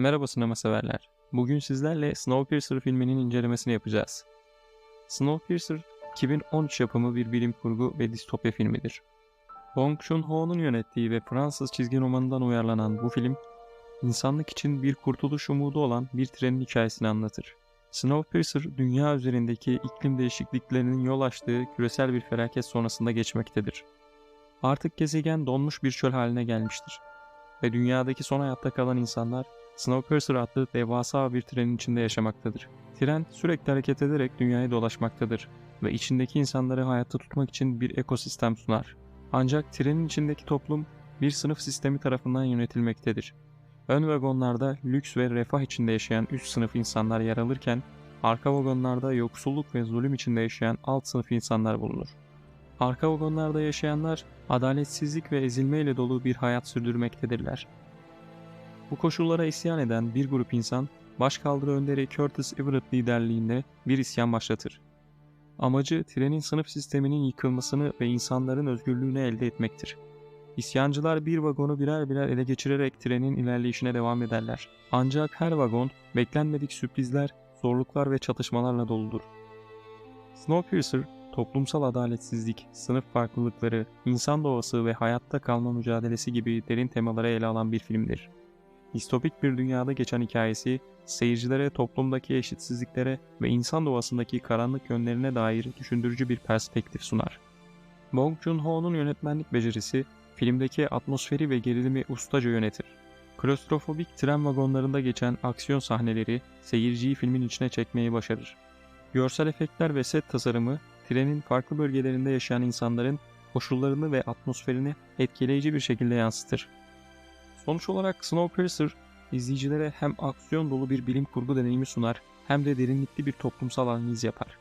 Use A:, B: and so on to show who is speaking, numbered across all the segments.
A: Merhaba sinema severler. Bugün sizlerle Snowpiercer filminin incelemesini yapacağız. Snowpiercer, 2013 yapımı bir bilim kurgu ve distopya filmidir. Bong Joon-ho'nun yönettiği ve Fransız çizgi romanından uyarlanan bu film, insanlık için bir kurtuluş umudu olan bir trenin hikayesini anlatır. Snowpiercer, dünya üzerindeki iklim değişikliklerinin yol açtığı küresel bir felaket sonrasında geçmektedir. Artık gezegen donmuş bir çöl haline gelmiştir ve dünyadaki son hayatta kalan insanlar Snowpiercer adlı devasa bir trenin içinde yaşamaktadır. Tren sürekli hareket ederek dünyayı dolaşmaktadır ve içindeki insanları hayatta tutmak için bir ekosistem sunar. Ancak trenin içindeki toplum bir sınıf sistemi tarafından yönetilmektedir. Ön vagonlarda lüks ve refah içinde yaşayan üst sınıf insanlar yer alırken, arka vagonlarda yoksulluk ve zulüm içinde yaşayan alt sınıf insanlar bulunur. Arka vagonlarda yaşayanlar adaletsizlik ve ezilmeyle dolu bir hayat sürdürmektedirler. Bu koşullara isyan eden bir grup insan, başkaldırı önderi Curtis Everett liderliğinde bir isyan başlatır. Amacı trenin sınıf sisteminin yıkılmasını ve insanların özgürlüğünü elde etmektir. İsyancılar bir vagonu birer birer ele geçirerek trenin ilerleyişine devam ederler. Ancak her vagon beklenmedik sürprizler, zorluklar ve çatışmalarla doludur. Snowpiercer, toplumsal adaletsizlik, sınıf farklılıkları, insan doğası ve hayatta kalma mücadelesi gibi derin temaları ele alan bir filmdir. Distopik bir dünyada geçen hikayesi, seyircilere toplumdaki eşitsizliklere ve insan doğasındaki karanlık yönlerine dair düşündürücü bir perspektif sunar. Bong Joon-ho'nun yönetmenlik becerisi, filmdeki atmosferi ve gerilimi ustaca yönetir. Klostrofobik tren vagonlarında geçen aksiyon sahneleri seyirciyi filmin içine çekmeyi başarır. Görsel efektler ve set tasarımı, trenin farklı bölgelerinde yaşayan insanların koşullarını ve atmosferini etkileyici bir şekilde yansıtır. Sonuç olarak Snowpiercer izleyicilere hem aksiyon dolu bir bilim kurgu deneyimi sunar hem de derinlikli bir toplumsal analiz yapar.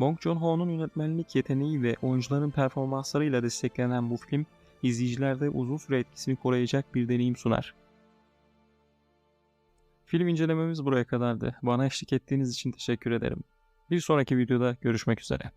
A: Bong Joon-ho'nun yönetmenlik yeteneği ve oyuncuların performanslarıyla desteklenen bu film izleyicilerde uzun süre etkisini koruyacak bir deneyim sunar. Film incelememiz buraya kadardı. Bana eşlik ettiğiniz için teşekkür ederim. Bir sonraki videoda görüşmek üzere.